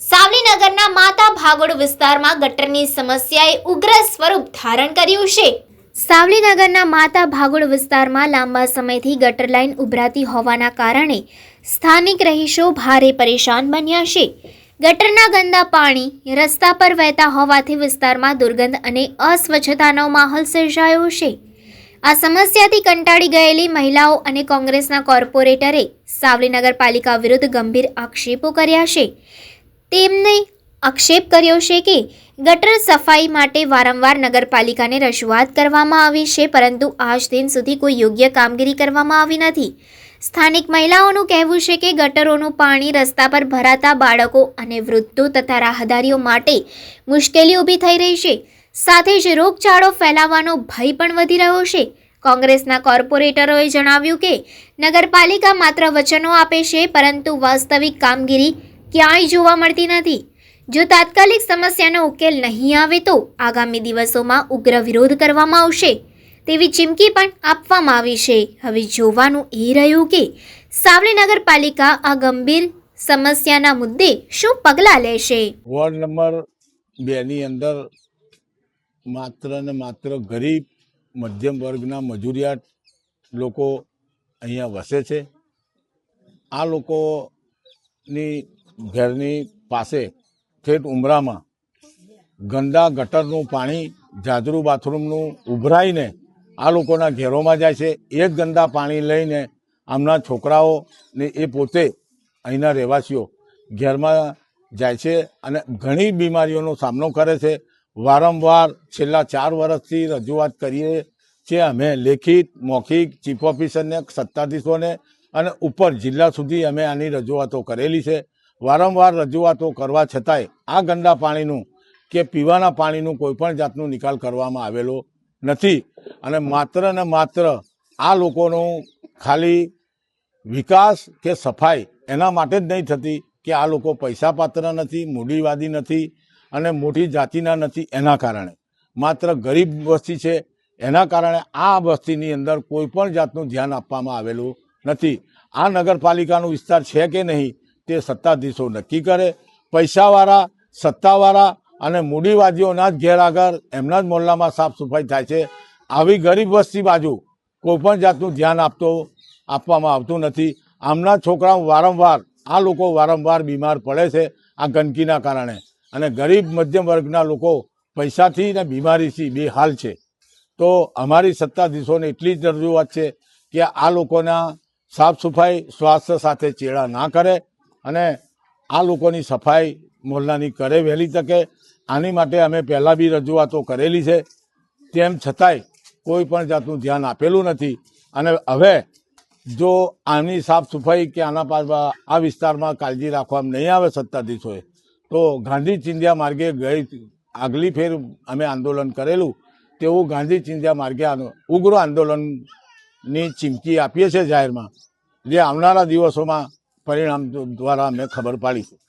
સાવલીનગરના માતા ભાગોળ વિસ્તારમાં ગટરની સમસ્યાએ ઉગ્ર સ્વરૂપ ધારણ કર્યું છે. સાવલીનગરના માતા ભાગોળ વિસ્તારમાં લાંબા સમયથી ગટર લાઇન ઉભરાતી હોવાના કારણે સ્થાનિક રહીશો ભારે પરેશાન બન્યા છે. ગટરના ગંદા પાણી રસ્તા પર વહેતા હોવાથી વિસ્તારમાં દુર્ગંધ અને અસ્વચ્છતાનો માહોલ સર્જાયો છે. આ સમસ્યાથી કંટાળી ગયેલી મહિલાઓ અને કોંગ્રેસના કોર્પોરેટરે સાવલી નગરપાલિકા વિરુદ્ધ ગંભીર આક્ષેપો કર્યા છે. તેમને આક્ષેપ કર્યો છે કે ગટર સફાઈ માટે વારંવાર નગરપાલિકાને રજૂઆત કરવામાં આવી છે, પરંતુ આજ દિન સુધી કોઈ યોગ્ય કામગીરી કરવામાં આવી નથી. સ્થાનિક મહિલાઓનું કહેવું છે કે ગટરોનું પાણી રસ્તા પર ભરાતા બાળકો અને વૃદ્ધો તથા રાહદારીઓ માટે મુશ્કેલી ઊભી થઈ રહી છે. સાથે જ રોગચાળો ફેલાવાનો ભય પણ વધી રહ્યો છે. કોંગ્રેસના કોર્પોરેટરોએ જણાવ્યું કે નગરપાલિકા માત્ર વચનો આપે છે, પરંતુ વાસ્તવિક કામગીરી ક્યાંય જોવા મળતી નથી. જો તાત્કાલિક સમસ્યાનો ઉકેલ નહીં આવે તો આગામી દિવસોમાં ઉગ્ર વિરોધ કરવામાં આવશે. તેવી ચીમકી પણ આપવામાં આવી છે. હવે જોવાનું એ રહ્યું કે સાવલી નગરપાલિકા આ ગંભીર સમસ્યાના મુદ્દે શું પગલાં લેશે? વોર્ડ નંબર બેની અંદર માત્ર ને માત્ર ગરીબ, મધ્યમ વર્ગના મજૂરિયાત લોકો અહીંયા વસે છે. આ લોકોની ઘરની પાસે ઠેઠ ઉમરામાં ગંદા ગટરનું પાણી, જાજરૂ બાથરૂમનું ઉભરાઈને આ લોકોના ઘેરોમાં જાય છે. એ જ ગંદા પાણી લઈને આમના છોકરાઓ ને એ પોતે અહીંના રહેવાસીઓ ઘેરમાં જાય છે અને ઘણી બીમારીઓનો સામનો કરે છે. વારંવાર છેલ્લા ચાર વર્ષથી રજૂઆત કરીએ છીએ અમે લેખિત, મૌખિક, ચીફ ઓફિસરને, સત્તાધીશોને અને ઉપર જિલ્લા સુધી અમે આની રજૂઆતો કરેલી છે. વારંવાર રજૂઆતો કરવા છતાંય આ ગંદા પાણીનું કે પીવાના પાણીનું કોઈપણ જાતનું નિકાલ કરવામાં આવેલો નથી. અને માત્ર ને માત્ર આ લોકોનું ખાલી વિકાસ કે સફાઈ એના માટે જ નહીં થતી કે આ લોકો પૈસા પાત્ર નથી, મૂડીવાદી નથી અને મોટી જાતિના નથી એના કારણે. માત્ર ગરીબ વસ્તી છે એના કારણે આ વસ્તીની અંદર કોઈ પણ જાતનું ધ્યાન આપવામાં આવેલું નથી. આ નગરપાલિકાનો વિસ્તાર છે કે નહીં તે સત્તાધીશો નક્કી કરે, પૈસાવાળા, સત્તાવાળા અને મૂડીવાદીઓના જ ઘેર આગળ એમના જ મોહલ્લામાં સાફ સફાઈ થાય છે. આવી ગરીબ વસ્તી બાજુ કોઈ પણ જાતનું ધ્યાન આપતો, આપવામાં આવતું નથી. આમના છોકરાઓ વારંવાર, આ લોકો વારંવાર બીમાર પડે છે આ ગંદકીના કારણે. અને ગરીબ મધ્યમ વર્ગના લોકો પૈસાથી ને બીમારીથી બેહાલ છે. તો અમારી સત્તાધીશોને એટલી જ રજૂઆત છે કે આ લોકોના સાફ સફાઈ સ્વાસ્થ્ય સાથે ચેડા ના કરે. અને આ લોકોની સફાઈ મોહલ્લાની કરે વહેલી તકે. આની માટે અમે પહેલાં બી રજૂઆતો કરેલી છે. તેમ છતાંય કોઈ પણ જાતનું ધ્યાન આપેલું નથી. અને હવે જો આની સાફ સફાઈ કે આના પાસ આ વિસ્તારમાં કાળજી રાખવામાં નહીં આવે સત્તાધીશોએ, તો ગાંધી ચિંધ્યા માર્ગે ગઈ આગલી ફેર અમે આંદોલન કરેલું. તેવું ગાંધી ચિંધ્યા માર્ગે ઉગ્ર આંદોલનની ચીમકી આપીએ છીએ જાહેરમાં. જે આવનારા દિવસોમાં પરિણામ દ્વારા અમે ખબર પાડીશું